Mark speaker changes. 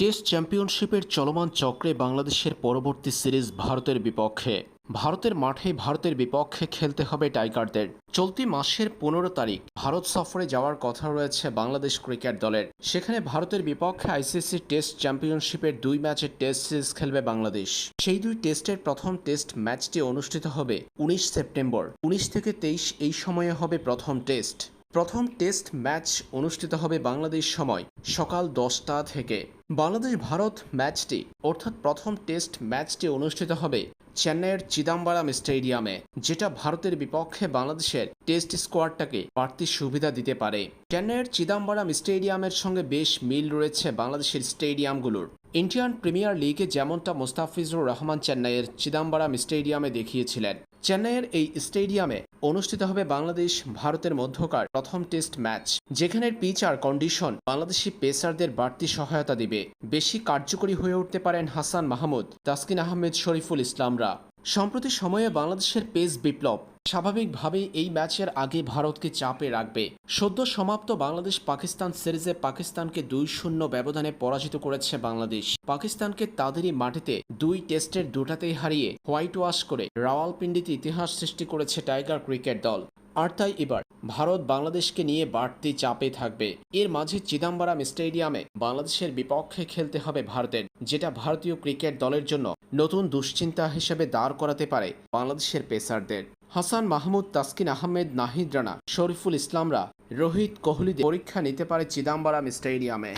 Speaker 1: Test চ্যাম্পিয়নশিপের চলমান চক্রে বাংলাদেশের পরবর্তী সিরিজ ভারতের বিপক্ষে। ভারতের মাঠে ভারতের বিপক্ষে খেলতে হবে টাইগারদের। চলতি মাসের পনেরো তারিখ ভারত সফরে যাওয়ার কথা রয়েছে বাংলাদেশ ক্রিকেট দলের। সেখানে ভারতের বিপক্ষে আইসিসি টেস্ট চ্যাম্পিয়নশিপের দুই ম্যাচের টেস্ট সিরিজ খেলবে বাংলাদেশ। সেই দুই টেস্টের প্রথম টেস্ট ম্যাচটি অনুষ্ঠিত হবে উনিশ সেপ্টেম্বর। উনিশ থেকে তেইশ এই সময়ে হবে প্রথম টেস্ট। প্রথম টেস্ট ম্যাচ অনুষ্ঠিত হবে বাংলাদেশ সময় সকাল দশটা থেকে। বাংলাদেশ ভারত ম্যাচটি, অর্থাৎ প্রথম টেস্ট ম্যাচটি অনুষ্ঠিত হবে চেন্নাইয়ের চিদাম্বারাম স্টেডিয়ামে, যেটা ভারতের বিপক্ষে বাংলাদেশের টেস্ট স্কোয়াডটাকে বাড়তি সুবিধা দিতে পারে। চেন্নাইয়ের চিদাম্বারাম স্টেডিয়ামের সঙ্গে বেশ মিল রয়েছে বাংলাদেশের স্টেডিয়ামগুলোর। ইন্ডিয়ান প্রিমিয়ার লিগে যেমনটা মোস্তাফিজুর রহমান চেন্নাইয়ের চিদাম্বারাম স্টেডিয়ামে দেখিয়েছিলেন। চেন্নাইয়ের এই স্টেডিয়ামে অনুষ্ঠিত হবে বাংলাদেশ ভারতের মধ্যকার প্রথম টেস্ট ম্যাচ যেখানে পিচ আর কন্ডিশন বাংলাদেশি পেসারদের বাড়তি সহায়তা দিবে। বেশি কার্যকরী হয়ে উঠতে পারেন হাসান মাহমুদ, তাসকিন আহমেদ, শরীফুল ইসলামরা। সম্প্রতি সময়ে বাংলাদেশের পেস বিপ্লব স্বাভাবিকভাবেই এই ম্যাচের আগে ভারতকে চাপে রাখবে। সদ্য সমাপ্ত বাংলাদেশ পাকিস্তান সিরিজে পাকিস্তানকে দুই শূন্য ব্যবধানে পরাজিত করেছে বাংলাদেশ। পাকিস্তানকে তাদেরই মাটিতে দুই টেস্টের দুটাতেই হারিয়ে হোয়াইট ওয়াশ করে রাওয়ালপিন্ডিতে ইতিহাস সৃষ্টি করেছে টাইগার ক্রিকেট দল। আর তাই এবার ভারত বাংলাদেশকে নিয়ে বাড়তি চাপে থাকবে। এর মাঝে চিদাম্বরম স্টেডিয়ামে বাংলাদেশের বিপক্ষে খেলতে হবে ভারতের, যেটা ভারতীয় ক্রিকেট দলের জন্য নতুন দুশ্চিন্তা হিসেবে দাঁড় করাতে পারে বাংলাদেশের পেসারদের। হাসান মাহমুদ, তাসকিন আহমেদ, নাহিদ রানা, শরীফুল ইসলামরা, রোহিত কোহলি পরীক্ষা নিতে পারে চিদাম্বরম স্টেডিয়ামে।